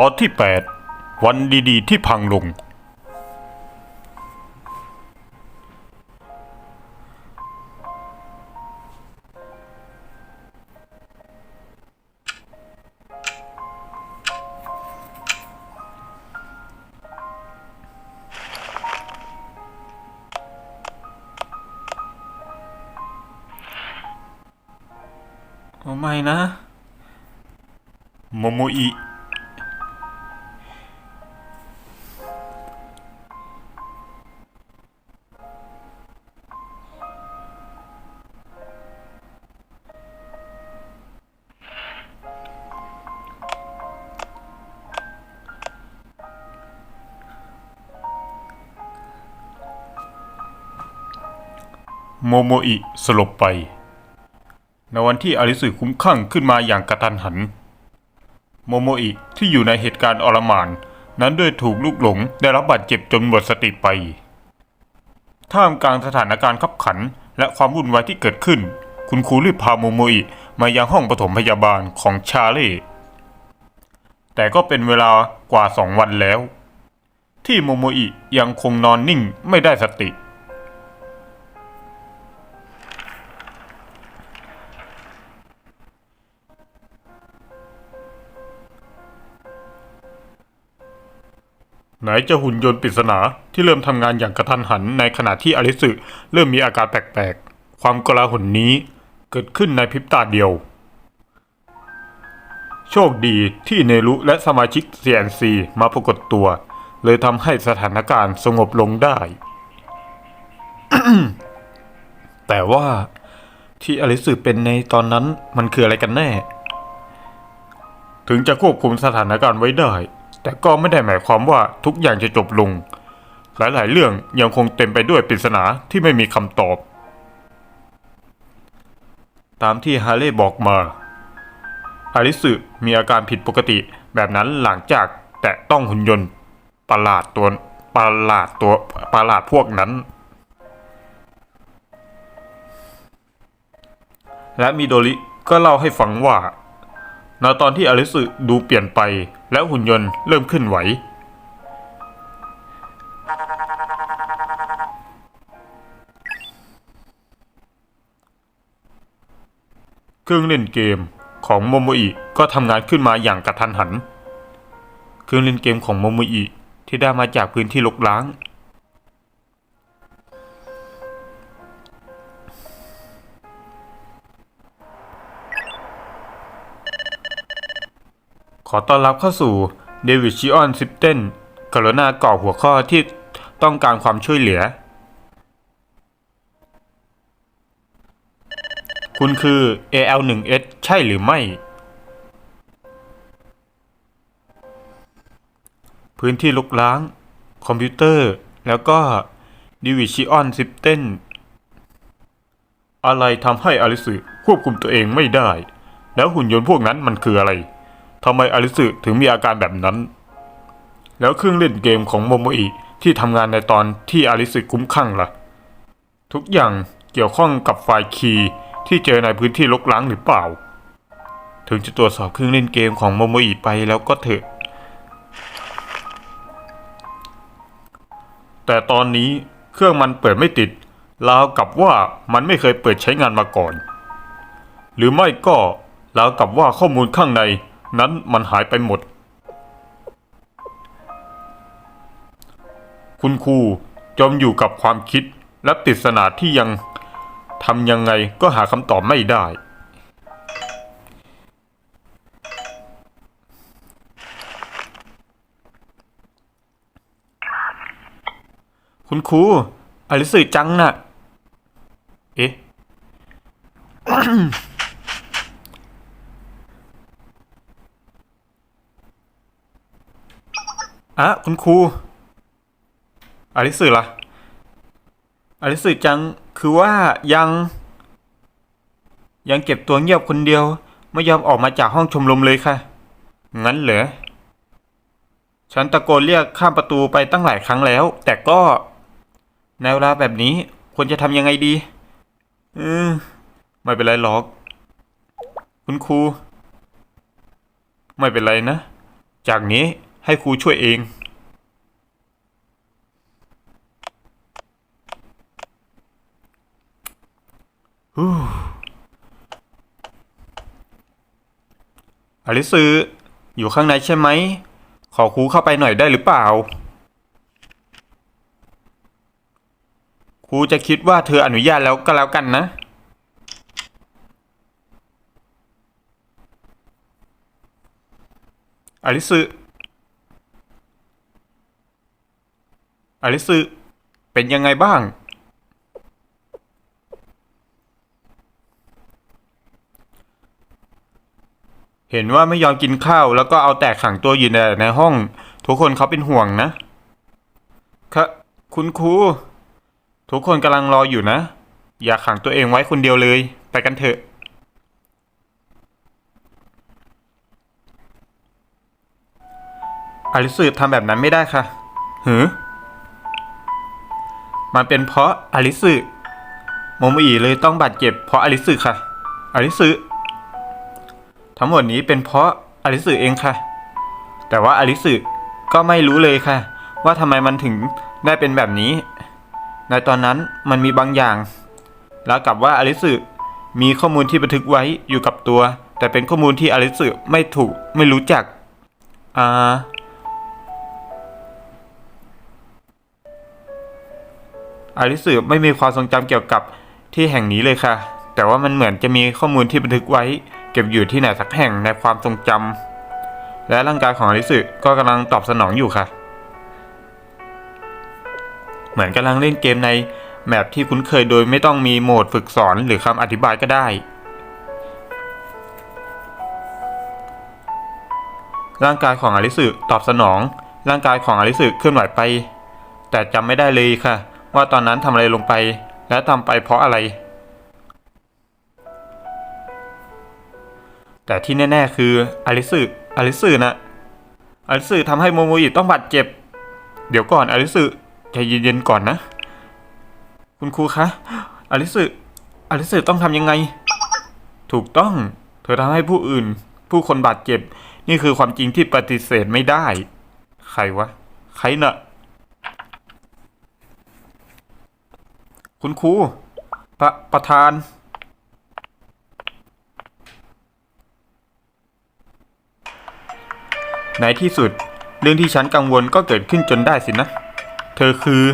ตอนที่ 8 วันดีๆ ที่พังลง โมโมอิสลบไป ในวันที่อาริสึคุ้มข้างขึ้นมาอย่างกระทันหัน โมโมอิที่อยู่ในเหตุการณ์อลมาน นั้นด้วยถูกลูกหลงได้รับบาดเจ็บจนหมดสติไป ท่ามกลางสถานการณ์ขับขันและความวุ่นวายที่เกิดขึ้น คุณครูรีบพาโมโมอิมายังห้องปฐมพยาบาลของชาเล่แต่ก็เป็นเวลากว่าสองวันแล้ว ที่โมโมอิยังคงนอนนิ่งไม่ได้สติ ไหนจะหุ่นยนต์ปริศนาที่เริ่มทำงานอย่างกระทันหันในขณะที่อลิสึเริ่มมีอาการแปลกๆ ความกลาหนนี้เกิดขึ้นในพริบตาเดียว โชคดีที่เนรุและสมาชิก CNC มาปรากฏตัว เลยทำให้สถานการณ์สงบลงได้ แต่ว่าที่อลิสึเป็นในตอนนั้นมันคืออะไรกันแน่ ถึงจะควบคุมสถานการณ์ไว้ได้ แต่ก็ไม่ได้หมายความว่าทุกอย่างจะจบลง หลายๆ เรื่องยังคงเต็มไปด้วยปริศนาที่ไม่มีคำตอบ ตามที่ฮาเล่บอกมา อาริสึมีอาการผิดปกติแบบนั้นหลังจากแตะต้องหุ่นยนต์ประหลาดตัวประหลาดตัวประหลาดพวกนั้น และมิโดริก็เล่าให้ฟังว่า ณตอนที่อลิสึดูเปลี่ยนไปและหุ่นยนต์เริ่มขึ้นไหว เครื่องเล่นเกมของโมโมอิก็ทำงานขึ้นมาอย่างกระทันหัน เครื่องเล่นเกมของโมโมอิที่ได้มาจากพื้นที่ลกล้าง อต้อนรับเข้าสู่เดวิดชิออนซิปเทนกรุณาก่อหัวข้อที่ต้องการความช่วยเหลือ คุณคือ AL1S ใช่หรือไม่ พื้นที่ลุกล้าง คอมพิวเตอร์ แล้วก็ดิวิชิออนซิปเทนอะไรทำให้อลิสึควบคุมตัวเองไม่ได้ แล้วหุ่นยนต์พวกนั้นมันคืออะไร ทำไมอลิสึถึงมีอาการแบบนั้น แล้วเครื่องเล่นเกมของโมโมอิที่ทำงานในตอนที่อลิสึคุ้มข้างล่ะ ทุกอย่างเกี่ยวข้องกับไฟล์คีย์ที่เจอในพื้นที่ลกล้างหรือเปล่า ถึงจะตรวจสอบเครื่องเล่นเกมของโมโมอิไปแล้วก็เถอะ แต่ตอนนี้เครื่องมันเปิดไม่ติดราวกับว่ามันไม่เคยเปิดใช้งานมาก่อน หรือไม่ก็ราวกับว่าข้อมูลข้างใน นั้นมันหายไปหมด คุณครูจมอยู่กับความคิดและปริศนาที่ยังทำยังไงก็หาคำตอบไม่ได้ คุณครูอลิสึจังน่ะ เอ๊ะ อะคุณครูอลิสึล่ะอลิสึจังคือว่ายัง ยังเก็บตัวเงียบคนเดียว ไม่ยอมออกมาจากห้องชมรมเลยค่ะ งั้นเหรอฉันตะโกนเรียกข้ามประตูไปตั้งหลายครั้งแล้ว แต่ก็ในเวลาแบบนี้ควรจะทำยังไงดี อืมไม่เป็นไรหรอก คุณครู ไม่เป็นไรนะ จากนี้ ให้ครูช่วยเอง อลิซืออยู่ข้างในใช่ไหม ขอครูเข้าไปหน่อยได้หรือเปล่า ครูจะคิดว่าเธออนุญาตแล้วก็แล้วกันนะอลิซือ อลิซือเป็นยังไงบ้าง เห็นว่าไม่ยอมกินข้าว แล้วก็เอาแต่ขังตัวอยู่ในในห้อง ทุกคนเขาเป็นห่วงนะครับคุณครูทุกคนกำลังรออยู่นะ อย่าขังตัวเองไว้คนเดียวเลย ไปกันเถอะอลิสึทำแบบนั้นไม่ได้ค่ะหือ มันเป็นเพราะอลิสึโมโมอีเลยต้องบาดเจ็บเพราะอลิสึค่ะ อลิสึทั้งหมดนี้เป็นเพราะอลิสึเองค่ะ แต่ว่าอลิสึก็ไม่รู้เลยค่ะ ว่าทำไมมันถึงได้เป็นแบบนี้ ในตอนนั้นมันมีบางอย่าง แล้วกับว่าอลิสึมีข้อมูลที่บันทึกไว้อยู่กับตัว แต่เป็นข้อมูลที่อลิสึไม่ถูกไม่รู้จักอ่า อลิสึไม่มีความทรงจำเกี่ยวกับที่แห่งนี้เลยค่ะ แต่ว่ามันเหมือนจะมีข้อมูลที่บันทึกไว้ เก็บอยู่ที่ไหนสักแห่งในความทรงจำและร่างกายของอลิสึก็กำลังตอบสนองอยู่ค่ะ เหมือนกำลังเล่นเกมในแมปที่คุ้นเคยโดยไม่ต้องมีโหมดฝึกสอนหรือคำอธิบายก็ได้ ร่างกายของอลิสึตอบสนอง ร่างกายของอลิสึเคลื่อนไหวไป แต่จำไม่ได้เลยค่ะ ว่าตอนนั้นทำอะไรลงไป และทำไปเพราะอะไร แต่ที่แน่ ๆ คืออลิสึอลิสึนะอลิสึทำให้โมโมอิต้องบาดเจ็บ เดี๋ยวก่อนอลิสึใจเย็นๆก่อนนะ คุณครูคะอลิสึอลิสึต้องทำยังไง ถูกต้อง เธอทำให้ผู้อื่น ผู้คนบาดเจ็บ นี่คือความจริงที่ปฏิเสธไม่ได้ ใครวะ ใครเน่ะ คุณครูประประธาน ในที่สุด เรื่องที่ฉันกังวลก็เกิดขึ้นจนได้สินะ เธอคือ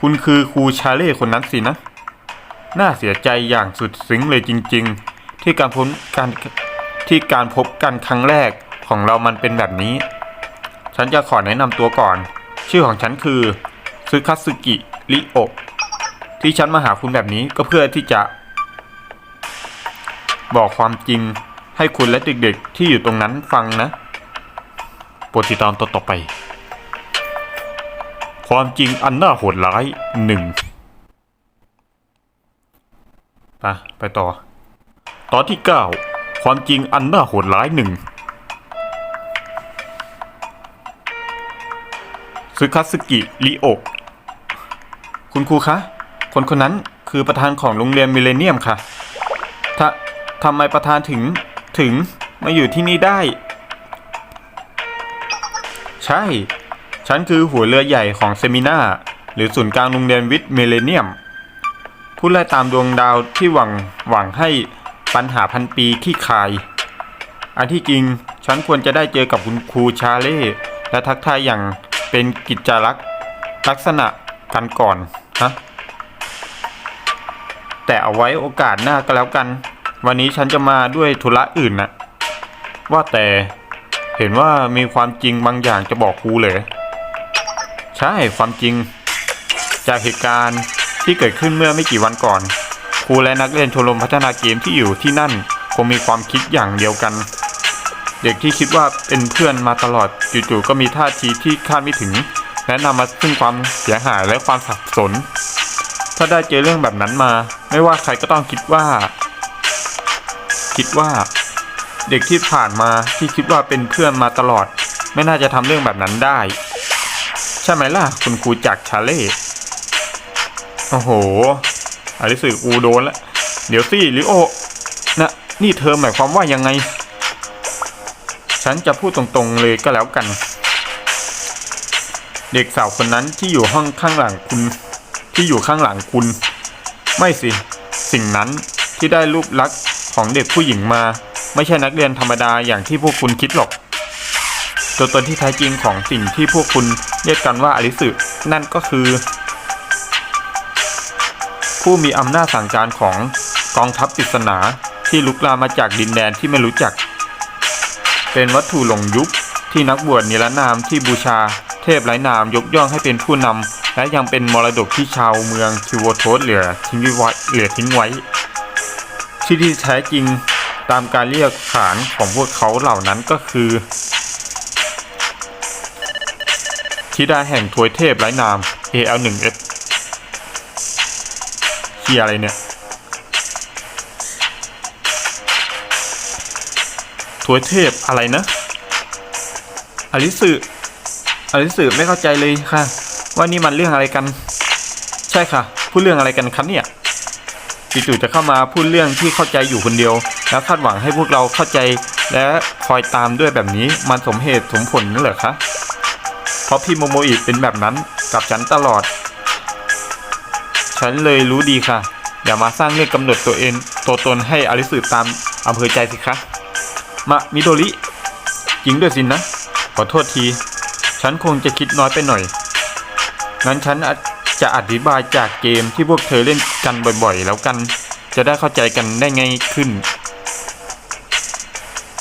คุณคือครูชาเล่คนนั้นสินะ น่าเสียใจอย่างสุดซึ้งเลยจริง ๆ ที่การพบการที่การพบกันครั้งแรกของเรามันเป็นแบบนี้ ฉันจะขอแนะนำตัวก่อน ชื่อของฉันคือ ซึคัตสึกิริโอะที่ฉันมาหาคุณแบบนี้ก็เพื่อที่จะ บอกความจริงให้คุณและเด็กๆ ที่อยู่ตรงนั้นฟังนะโปรดติดตามต่อนต่อไป ความจริงอันน่าโหดร้ายหนึ่งไปไปต่อ ตอนที่เก้าความจริงอันน่าโหดร้ายหนึ่งซึคัตสึกิริโอะ คุณครูคะ คนคนนั้นคือประธานของโรงเรียนมิเลเนียมค่ะถ้าทำไมประธานถึงถึงมาอยู่ที่นี่ได้ ใช่ ฉันคือหัวเรือใหญ่ของเซมินาหรือศูนย์กลางโรงเรียนวิทย์มิเลเนียม ผู้ไล่ตามดวงดาวที่หวังหวังให้ปัญหาพันปีขี้คาย อันที่จริงฉันควรจะได้เจอกับคุณครูชาเล่ และทักทายอย่างเป็นกิจจลักษ์ลักษณะกันก่อน ฮะแต่เอาไว้โอกาสหน้าก็แล้วกัน วันนี้ฉันจะมาด้วยธุระอื่นนะว่าแต่เห็นว่ามีความจริงบางอย่างจะบอกครูเลยใช่ความจริง จากเหตุการณ์ที่เกิดขึ้นเมื่อไม่กี่วันก่อน ครูและนักเรียนชมรมพัฒนาเกมที่อยู่ที่นั่นคงมีความคิดอย่างเดียวกัน เด็กที่คิดว่าเป็นเพื่อนมาตลอดจู่ๆก็มีท่าทีที่คาดไม่ถึง และนำมาซึ่งความเสียหายและความสับสน ถ้าได้เจอเรื่องแบบนั้นมา ไม่ว่าใครก็ต้องคิดว่า คิดว่า เด็กที่ผ่านมาที่คิดว่าเป็นเพื่อนมาตลอด ไม่น่าจะทำเรื่องแบบนั้นได้ ใช่ไหมล่ะ คุณครูจากชาเล่โอ้โหอาริสึกูโดนแล้วเดี๋ยวสิลิโอนะนี่เธอหมายความว่ายังไง ฉันจะพูดตรงๆเลยก็แล้วกัน เด็กสาวคนนั้นที่อยู่ห้องข้างหลังคุณ ที่อยู่ข้างหลังคุณ ไม่สิ สิ่งนั้นที่ได้รูปลักษณ์ของเด็กผู้หญิงมา ไม่ใช่นักเรียนธรรมดาอย่างที่พวกคุณคิดหรอกตัวตนที่แท้จริงของสิ่งที่พวกคุณเรียกกันว่าอลิสึนั่นก็คือ ผู้มีอำนาจสั่งการของกองทัพปริศนาที่ลุกลามมาจากดินแดนที่ไม่รู้จัก เป็นวัตถุหลงยุคที่นักบวชนิรนามที่บูชา เทพไร้นามยกย่องให้เป็นผู้นำ และยังเป็นมรดกที่ชาวเมืองคิวโวโทสเหลือทิ้งไว้เหลือทิ้งไว้ที่ที่แท้จริงตามการเรียกขานของพวกเขาเหล่านั้นก็คือธิดาแห่งทวยเทพไร้นาม AL1S เฮียอะไรเนี่ยทวยเทพอะไรนะอลิสึ อลิสึไม่เข้าใจเลยค่ะ ว่านี่มันเรื่องอะไรกัน ใช่ค่ะ พูดเรื่องอะไรกันครับเนี่ยจู่ๆจะเข้ามาพูดเรื่องที่เข้าใจอยู่คนเดียว แล้วคาดหวังให้พวกเราเข้าใจและคอยตามด้วยแบบนี้มันสมเหตุสมผลนั่นเหรอคะเพราะพี่โมโมอิเป็นแบบนั้นกับฉันตลอด ฉันเลยรู้ดีค่ะ อย่ามาสร้างเรื่องกำหนดตัวเองตัวตนให้อลิสึตามอำเภอใจสิคะมะมิโดริจริงด้วยสินะขอโทษที ฉันคงจะคิดน้อยไปหน่อย งั้นฉันจจะอธิบายจากเกมที่พวกเธอเล่นกันบ่อยๆ แล้วกัน จะได้เข้าใจกันได้ง่ายขึ้น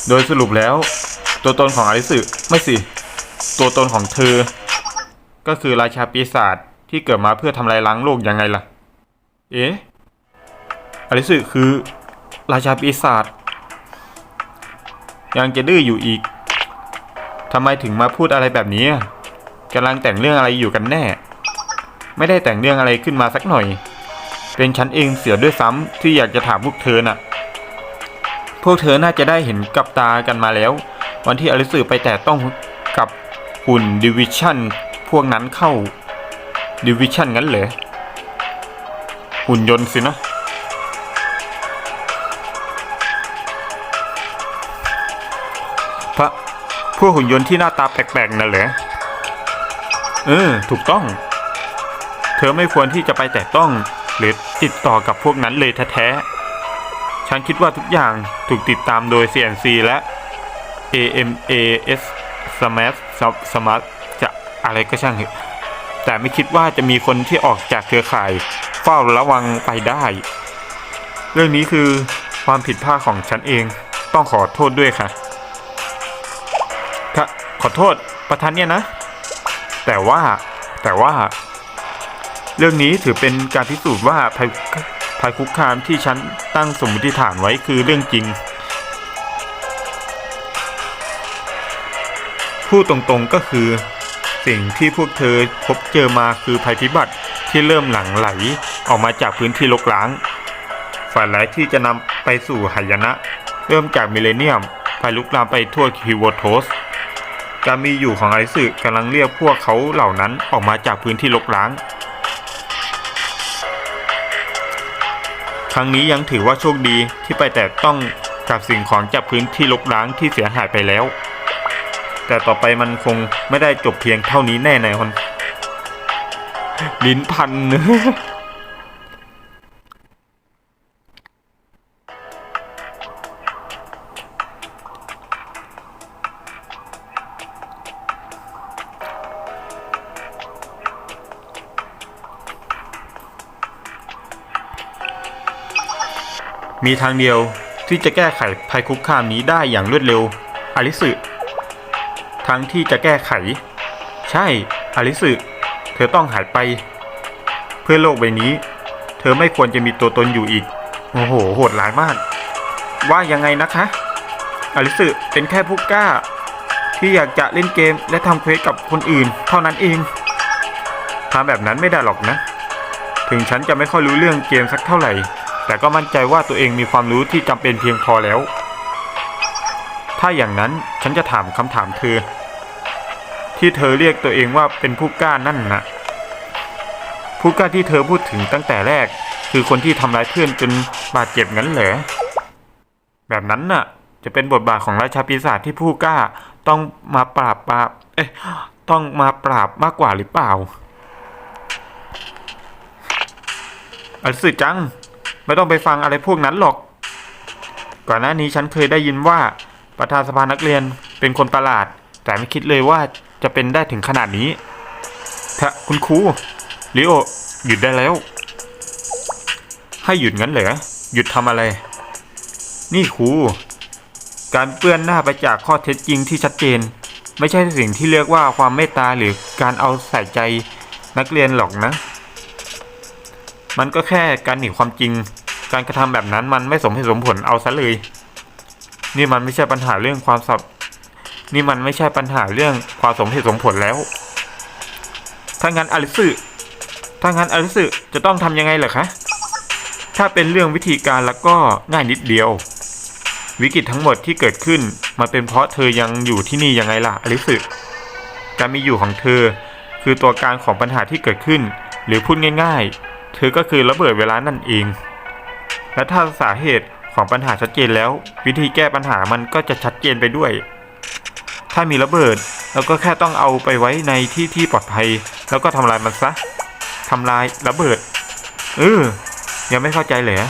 โดยสรุปแล้ว ตัวตนของอลิสึไม่สิ ตัวตนของเธอ ก็คือราชาปีศาจที่เกิดมาเพื่อทำลายล้างโลกยังไงล่ะ เอ๊ะอลิสึคือ ราชาปีศาจยังจะดื้ออยู่อีก ทำไมถึงมาพูดอะไรแบบนี้กำลังแต่งเรื่องอะไรอยู่กันแน่ ไม่ได้แต่งเรื่องอะไรขึ้นมาสักหน่อย เป็นฉันเองเสียด้วยซ้ำที่อยากจะถามพวกเธอน่ะ พวกเธอน่าจะได้เห็นกับตากันมาแล้ว วันที่อลิสือไปแตะต้องกับหุ่นดิวิชั่นพวกนั้นเข้าดิวิชั่นงั้นเหรอหุ่นยนต์สินะ พวกหุ่นยนต์ที่หน้าตาแปลกๆนั่นเหรอเออ ถูกต้อง เธอไม่ควรที่จะไปแตะต้อง หรือติดต่อกับพวกนั้นเลยแท้ๆ ฉันคิดว่าทุกอย่างถูกติดตามโดย CNC และ AMAS Smart Smart จะอะไรก็ช่างเถอะแต่ไม่คิดว่าจะมีคนที่ออกจากเครือข่าย เฝ้าระวังไปได้ เรื่องนี้คือความผิดพลาดของฉันเอง ต้องขอโทษด้วยค่ะค่ะ ขอโทษประธานเนี่ยนะ แต่ว่าแต่ว่า เรื่องนี้ถือเป็นการพิสูจน์ว่าภัยภัยคุกคามที่ฉันตั้งสมมติฐานไว้คือเรื่องจริง พูดตรงๆก็คือ สิ่งที่พวกเธอพบเจอมาคือภัยพิบัติที่เริ่มหลั่งไหลออกมาจากพื้นที่รกร้างฝันร้ายที่จะนำไปสู่หายนะ เริ่มจากมิเลเนียมไปลุกลามไปทั่วคิวโวโทส การมีอยู่ของไอซึกำลังเรียกพวกเขาเหล่านั้นออกมาจากพื้นที่รกร้าง ครั้งนี้ยังถือว่าโชคดีที่ไปแต่ต้องกับสิ่งของจากพื้นที่รกร้างที่เสียหายไปแล้ว แต่ต่อไปมันคงไม่ได้จบเพียงเท่านี้แน่นอนลิ้นพันเนื้อ มีทางเดียวที่จะแก้ไขภัยคุกคามนี้ได้อย่างรวดเร็ว อลิสึทั้งที่จะแก้ไข ใช่ อลิสึเธอต้องหายไป เพื่อโลกใบนี้ เธอไม่ควรจะมีตัวตนอยู่อีก โอ้โห โหดร้ายมาก ว่ายังไงนะคะอลิสึเป็นแค่ผู้กล้า ที่อยากจะเล่นเกมและทำเควสกับคนอื่น เท่านั้นเองทำแบบนั้นไม่ได้หรอกนะ ถึงฉันจะไม่ค่อยรู้เรื่องเกมสักเท่าไหร่ แต่ก็มั่นใจว่าตัวเองมีความรู้ที่จำเป็นเพียงพอแล้ว ถ้าอย่างนั้นฉันจะถามคำถามเธอ ที่เธอเรียกตัวเองว่าเป็นผู้กล้านั่นนะผู้กล้าที่เธอพูดถึงตั้งแต่แรก คือคนที่ทำร้ายเพื่อนจนบาดเจ็บงั้นเหรอแบบนั้นน่ะ จะเป็นบทบาทของราชาปีศาจที่ผู้กล้าต้องมาปราบปราบเอ๊ะต้องมาปราบมากกว่าหรือเปล่าอลิสึจัง ไม่ต้องไปฟังอะไรพวกนั้นหรอก ก่อนหน้านี้ฉันเคยได้ยินว่าประธานสภานักเรียนเป็นคนประหลาด แต่ไม่คิดเลยว่าจะเป็นได้ถึงขนาดนี้ถ้าคุณครูลิโอหยุดได้แล้ว ให้หยุดงั้นเหรอหยุดทำอะไร นี่ครูการเปื้อนหน้าไปจากข้อเท็จจริงที่ชัดเจน ไม่ใช่สิ่งที่เรียกว่าความเมตตาหรือการเอาใส่ใจนักเรียนหรอกนะ มันก็แค่การหนีความจริง การกระทำแบบนั้นมันไม่สมเหตุสมผลเอาซะเลย นี่มันไม่ใช่ปัญหาเรื่องความสับ นี่มันไม่ใช่ปัญหาเรื่องความสมเหตุสมผลแล้ว ถ้างั้นอลิสึถ้างั้นอลิสึจะต้องทำยังไงเหรอคะ ถ้าเป็นเรื่องวิธีการแล้วก็ง่ายนิดเดียว วิกฤตทั้งหมดที่เกิดขึ้นมันเป็นเพราะเธอยังอยู่ที่นี่ยังไงล่ะอลิสึการมีอยู่ของเธอ คือตัวการของปัญหาที่เกิดขึ้น หรือพูดง่าย ๆ เธอก็คือระเบิดเวลานั่นเอง และถ้าสาเหตุของปัญหาชัดเจนแล้ว วิธีแก้ปัญหามันก็จะชัดเจนไปด้วย ถ้ามีระเบิดเราก็แค่ต้องเอาไปไว้ในที่ที่ปลอดภัย แล้วก็ทำลายมันซะทำลายระเบิดเออยังไม่เข้าใจเหรอ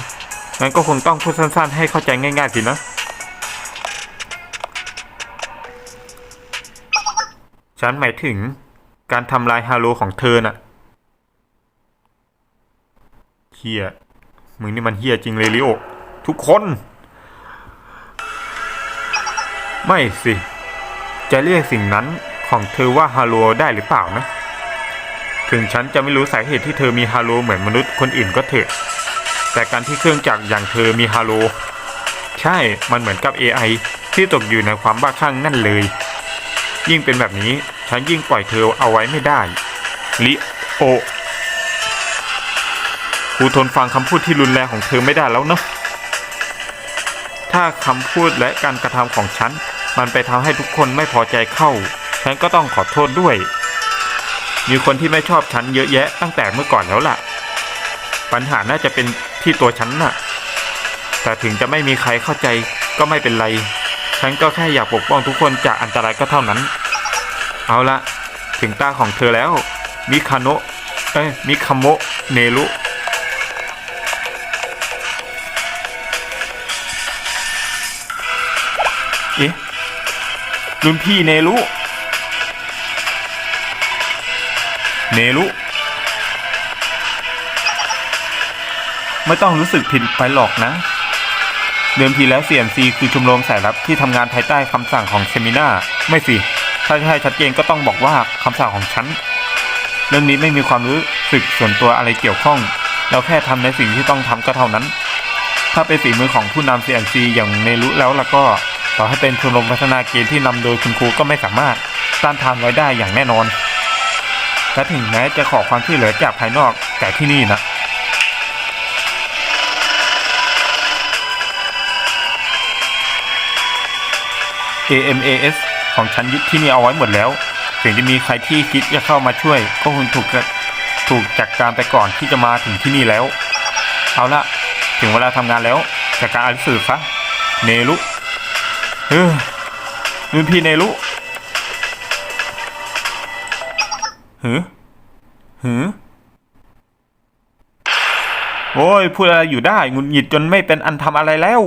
งั้นก็คงต้องพูดสั้น ๆ ให้เข้าใจง่าย ๆ สินะ ฉันหมายถึงการทำลายฮาโลของเธอน่ะเฮีย มึงนี่มันเฮียจริงเลยลิโอ ทุกคน ไม่สิ จะเรียกสิ่งนั้นของเธอว่าฮาโลได้หรือเปล่านะ ถึงฉันจะไม่รู้สาเหตุที่เธอมีฮาโลเหมือนมนุษย์คนอื่นก็เถอะ แต่การที่เครื่องจักรอย่างเธอมีฮาโล ใช่ มันเหมือนกับ AI ที่ตกอยู่ในความบ้าคลั่งนั่นเลย ยิ่งเป็นแบบนี้ ฉันยิ่งปล่อยเธอเอาไว้ไม่ได้ลิโอ กูทนฟังคำพูดที่รุนแรงของเธอไม่ได้แล้วเนาะถ้าคำพูดและการกระทำของฉัน มันไปทำให้ทุกคนไม่พอใจเข้า ฉันก็ต้องขอโทษด้วย มีคนที่ไม่ชอบฉันเยอะแยะตั้งแต่เมื่อก่อนแล้วล่ะ ปัญหาน่าจะเป็นที่ตัวฉันน่ะ แต่ถึงจะไม่มีใครเข้าใจก็ไม่เป็นไร ฉันก็แค่อยากปกป้องทุกคนจากอันตรายก็เท่านั้น เอาละถึงตาของเธอแล้ว มิคาโนะเอ้ยมิคาโมเนรุ เอ๊ะรุ่นพี่เนรุเนรุไม่ต้องรู้สึกผิดไปหรอกนะ เดิมทีแล้ว CMC คือชมรมสายลับที่ทำงานภายใต้คำสั่งของเซมินาไม่สิ ถ้าจะให้ชัดเจนก็ต้องบอกว่าคำสั่งของฉัน เรื่องนี้ไม่มีความรู้สึกส่วนตัวอะไรเกี่ยวข้อง เราแค่ทำในสิ่งที่ต้องทำก็เท่านั้น ถ้าเป็นฝีมือของผู้นำ CMC อย่างเนรุแล้วล่ะก็ ต่อให้เป็นชมรมพัฒนาเกมที่นำโดยคุณครูก็ไม่สามารถต้านทานไว้ได้อย่างแน่นอน และถึงแม้จะขอความช่วยเหลือจากภายนอกแต่ที่นี่นะ AMAS ของฉันยึดที่นี่เอาไว้หมดแล้วถึงจะมีใครที่คิดจะเข้ามาช่วย ก็คงถูกถูกจัดการไปก่อนที่จะมาถึงที่นี่แล้ว เอาละถึงเวลาทำงานแล้วจัดการอาริสือซะเนรุ เฮ้ยรุ่นพี่เนรุหือหือโอ้ยพูดอะไรอยู่ได้หงุดหงิดจนไม่เป็นอันทำอะไรแล้ว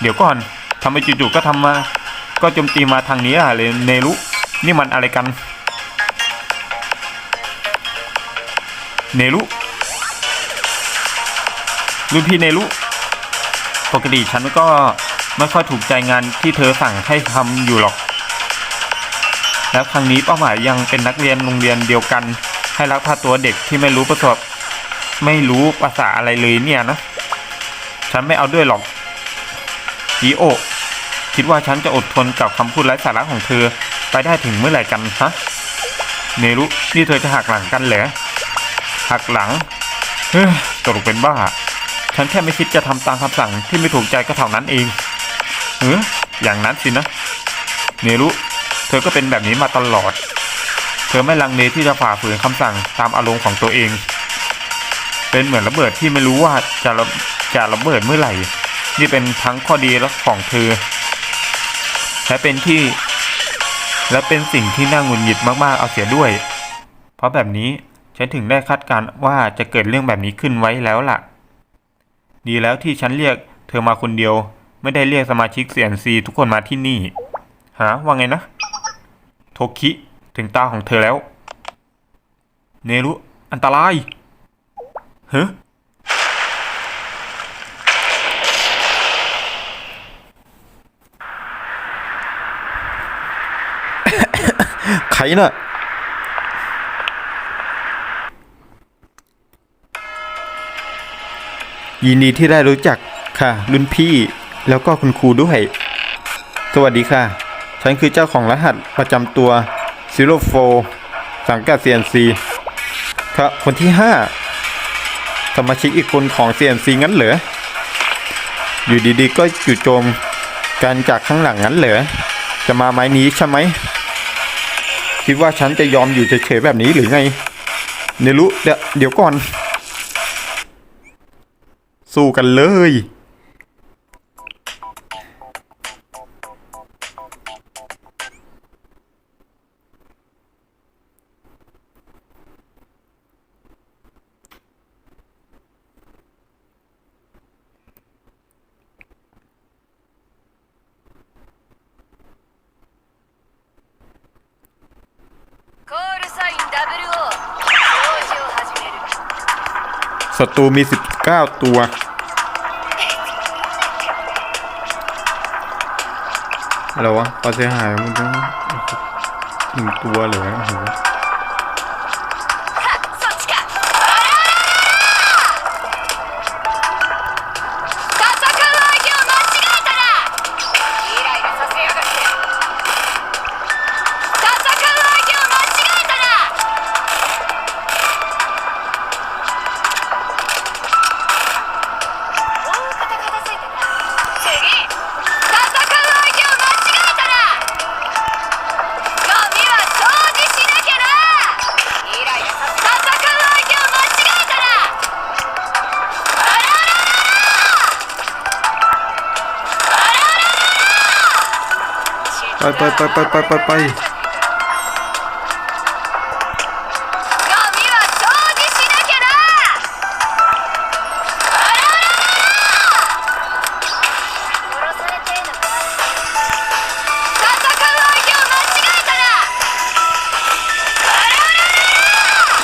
เดี๋ยวก่อนทำไมจู่ๆก็ทำมา ก็โจมตีมาทางนี้อะเลยเนรุนี่มันอะไรกัน เนรุรุ่นพี่เนรุ ปกติฉันก็ไม่ค่อยถูกใจงานที่เธอสั่งให้ทำอยู่หรอก แล้วครั้งนี้เป้าหมายยังเป็นนักเรียนโรงเรียนเดียวกัน ให้รักพาตัวเด็กที่ไม่รู้ประสบไม่รู้ภาษาอะไรเลยเนี่ยนะ ฉันไม่เอาด้วยหรอกอีโอ คิดว่าฉันจะอดทนกับคำพูดไร้สาระของเธอไปได้ถึงเมื่อไหร่กันฮะเนรุนี่เธอจะหักหลังกันเหรอหักหลังเฮ้ยตกเป็นบ้า ฉันแค่ไม่คิดจะทำตามคำสั่งที่ไม่ถูกใจก็เท่านั้นเองเอออย่างนั้นสินะเนรุเธอก็เป็นแบบนี้มาตลอด เธอไม่ลังเลที่จะฝ่าฝืนคำสั่งตามอารมณ์ของตัวเอง เป็นเหมือนระเบิดที่ไม่รู้ว่าจะระจะระเบิดเมื่อไหร่ นี่เป็นทั้งข้อดีและของเธอและเป็นที่ และเป็นสิ่งที่น่าหงุดหงิดมากๆเอาเสียด้วย เพราะแบบนี้ฉันถึงได้คาดการณ์ว่าจะเกิดเรื่องแบบนี้ขึ้นไว้แล้วล่ะ ดีแล้วที่ฉันเรียกเธอมาคนเดียว ไม่ได้เรียกสมาชิกเซียนซีทุกคนมาที่นี่ฮะว่าไงนะ โทคิถึงตาของเธอแล้ว เนรุอันตรายเฮ้ใครน่ะ ยินดีที่ได้รู้จักค่ะ รุ่นพี่แล้วก็คุณครูด้วย สวัสดีค่ะ ฉันคือเจ้าของรหัสประจำตัว Zero f o สังกัด CNC ครับคนที่ 5 สมาชิกอีกคนของ CNC งั้นเหรอ อยู่ดีๆ ก็จู่โจมกันจากข้างหลังงั้นเหรอ จะมาไม้นี้ใช่ไหม คิดว่าฉันจะยอมอยู่เฉยๆแบบนี้หรือไง เนรุเดี๋ยวก่อน สู้กันเลย ตูมี 19 ตัว อะไรวะปลาเสียหายมันต้องหนึ่งตัวเหรอโอ้โห ไปไปไปไปไปไป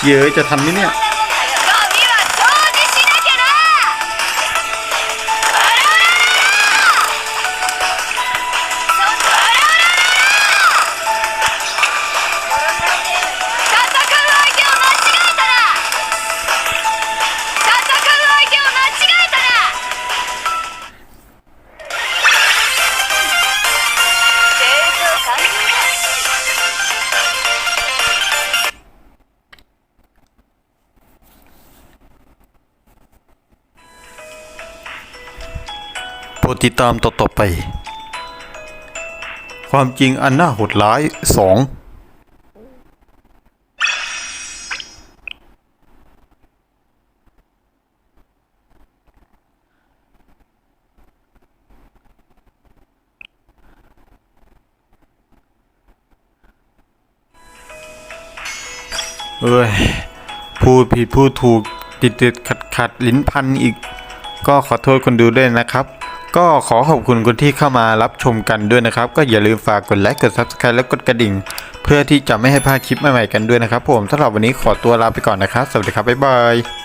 เยอะจะทำนี่เนี่ย ดติดตามต่อๆไป ความจริงอันน่าหดร้ายสองเอ้ย พูดผิดพูดถูกติดติดขัดขัดลิ้นพันอีก ก็ขอโทษคนดูด้วยนะครับ ก็ขอขอบคุณคนที่เข้ามารับชมกันด้วยนะครับ ก็อย่าลืมฝากกดไลค์กด Subscribe และกดกระดิ่ง เพื่อที่จะไม่ให้พลาดคลิปใหม่ๆกันด้วยนะครับ ผมสำหรับวันนี้ขอตัวลาไปก่อนนะครับ สวัสดีครับบ๊ายบาย